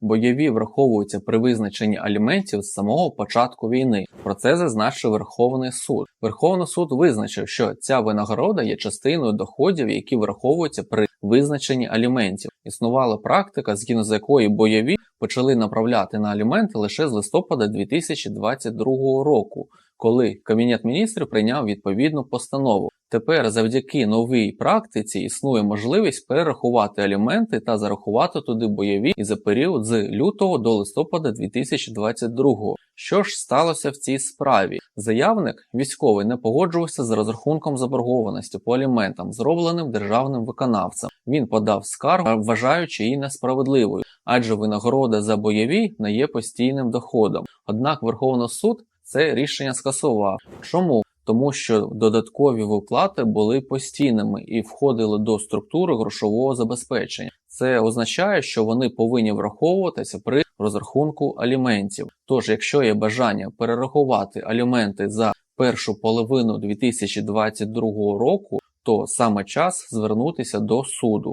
бойові враховуються при визначенні аліментів з самого початку війни. Про це зазначив Верховний суд. Верховний суд визначив, що ця винагорода є частиною доходів, які враховуються при визначенні аліментів. Існувала практика, згідно з якої бойові почали направляти на аліменти лише з листопада 2022 року, коли Кабінет міністрів прийняв відповідну постанову. Тепер завдяки новій практиці існує можливість перерахувати аліменти та зарахувати туди бойові і за період з лютого до листопада 2022. Що ж сталося в цій справі? Заявник військовий не погоджувався з розрахунком заборгованості по аліментам, зробленим державним виконавцем. Він подав скаргу, вважаючи її несправедливою, адже винагорода за бойові не є постійним доходом. Однак Верховний суд це рішення скасував. Чому? Тому що додаткові виплати були постійними і входили до структури грошового забезпечення. Це означає, що вони повинні враховуватися при розрахунку аліментів. Тож, якщо є бажання перерахувати аліменти за першу половину 2022 року, то саме час звернутися до суду.